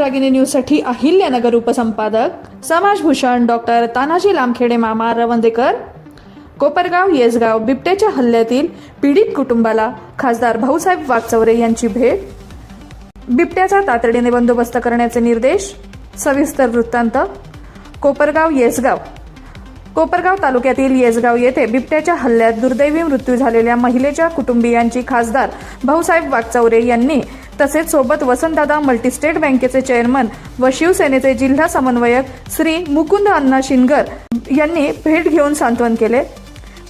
रागिनी न्यूजसाठी अहिल्यानगर उपसंपादक समाजभूषण डॉक्टर तानाजी लामखेडे मामा रवंदेकर. कोपरगाव येसगाव बिबट्याच्या हल्ल्यातील पीडित कुटुंबाला खासदार भाऊसाहेब वागचौरे यांची भेट. बिबट्याचा तातडीने बंदोबस्त करण्याचे निर्देश सविस्तर वृत्तांत. कोपरगाव येसगाव. कोपरगाव तालुक्यातील येसगाव येथे बिबट्याच्या हल्ल्यात दुर्दैवी मृत्यू झालेल्या महिलेच्या कुटुंबियांची खासदार भाऊसाहेब वागचौरे यांनी तसेच सोबत वसंतदादा मल्टीस्टेट बँकेचे चेअरमन व शिवसेनेचे जिल्हा समन्वयक श्री मुकुंद अण्णा शिनगर यांनी भेट घेऊन सांत्वन केले.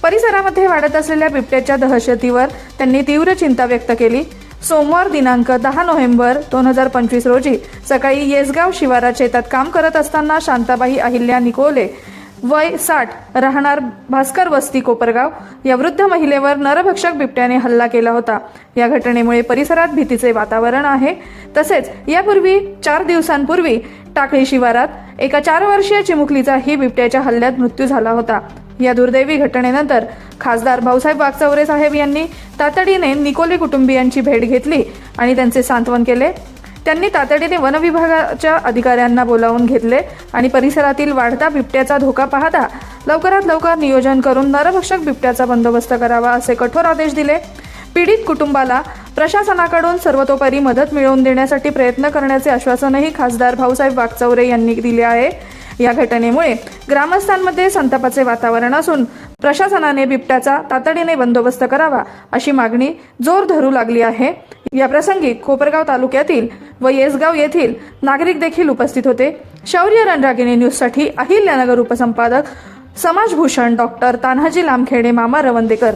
परिसरामध्ये वाढत असलेल्या बिबट्याच्या दहशतीवर त्यांनी तीव्र चिंता व्यक्त केली. सोमवार दिनांक दहा नोव्हेंबर दोन हजार पंचवीस रोजी सकाळी येसगाव शिवारात शेतात काम करत असताना शांताबाई अहिल्या निकोले वय साठ राहणार भास्कर वस्ती कोपरगाव. या वृद्ध महिलेवर नरभक्षक बिबट्याने हल्ला केला होता. या घटनेमुळे परिसरात भीतीचे वातावरण आहे. तसेच यापूर्वी चार दिवसांपूर्वी टाकळी शिवारात एका चार वर्षीय चिमुकलीचाही बिबट्याच्या हल्ल्यात मृत्यू झाला होता. या दुर्दैवी घटनेनंतर खासदार भाऊसाहेब वागचौरे साहेब यांनी तातडीने निकोले कुटुंबियांची भेट घेतली आणि त्यांचे सांत्वन केले. त्यांनी तातडीने वनविभागाच्या अधिकाऱ्यांना बोलावून घेतले आणि परिसरातील वाढता बिबट्याचा धोका पाहता लवकरात लवकर नियोजन करून नरभक्षक बिबट्याचा बंदोबस्त करावा असे कठोर आदेश दिले. पीडित कुटुंबाला प्रशासनाकडून सर्वतोपरी मदत मिळवून देण्यासाठी प्रयत्न करण्याचे आश्वासनही खासदार भाऊसाहेब वागचौरे यांनी दिले आहे. या घटनेमुळे ग्रामस्थांमध्ये संतापाचे वातावरण असून प्रशासनाने बिबट्याचा तातडीने बंदोबस्त करावा अशी मागणी जोर धरू लागली आहे. या प्रसंगी कोपरगाव तालुक्यातील व येसगाव येथील नागरिक देखील उपस्थित होते. शौर्य रणरागिणी न्यूजसाठी अहिल्यानगर उपसंपादक समाजभूषण डॉक्टर तान्हाजी लामखेडे मामा रवंदेकर.